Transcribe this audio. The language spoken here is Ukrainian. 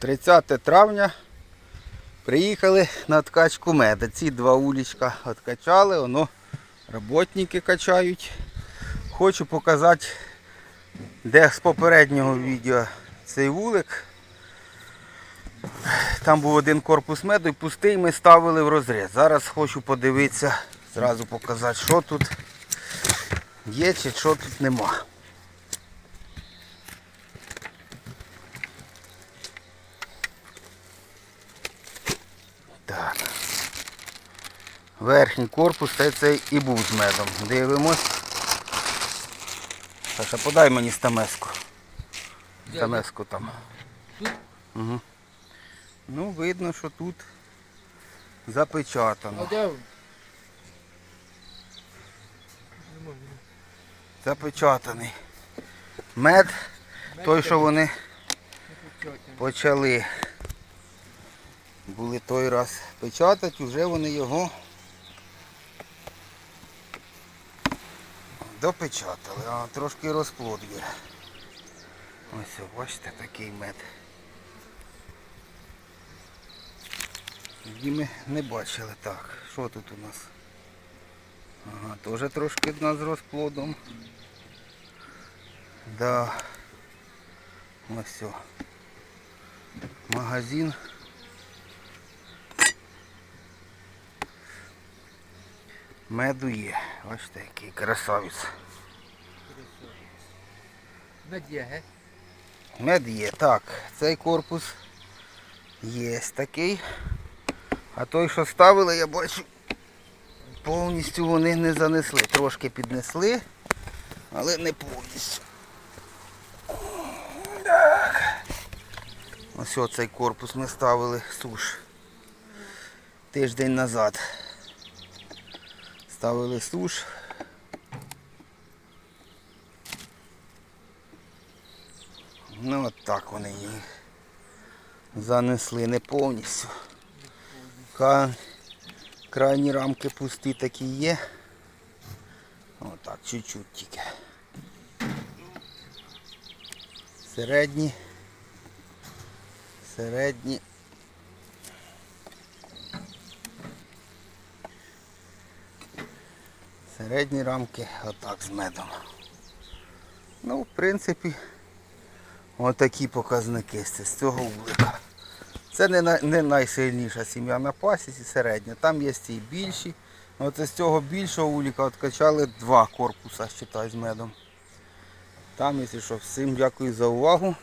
30 травня приїхали на ткачку меда. Ці два улічка відкачали, воно роботники качають. Хочу показати, де з попереднього відео цей вулик. Там був один корпус меду і пустий ми ставили в розріз. Зараз хочу подивитися, зразу показати, що тут є чи що тут нема. Верхній корпус та цей і був з медом. Дивимось. Саша, подай мені стамеску. Стамеску там. Угу. Ну, видно, що тут запечатано. Запечатаний. Мед, той, що вони почали. Були той раз печатати, вже вони його допечатали. А трошки розплод є. Ось, бачите, такий мед. Тоді ми не бачили так. Що тут у нас? Ага, теж трошки в нас з розплодом. Да. Ось все. Магазин. Меду є. Бачите, який красавець. Надія, ге? Мед є. Так, цей корпус є такий. А той, що ставили, я бачу, повністю вони не занесли. Трошки піднесли, але не повністю. Так. Ось оцей корпус ми ставили суш. Тиждень назад. Ставили суш. Ну от так вони її занесли не повністю. Крайні рамки пусті такі є. Отак, чуть-чуть тільки. Середні. Середні. Середні рамки отак з медом. Ну, в принципі, отакі показники з з цього вулика. Це не, не найсильніша сім'я на пасіці, середня. Там є ці більші. Оце з цього більшого вулика откачали два корпуса, считай, з медом. Там, якщо що, всім дякую за увагу.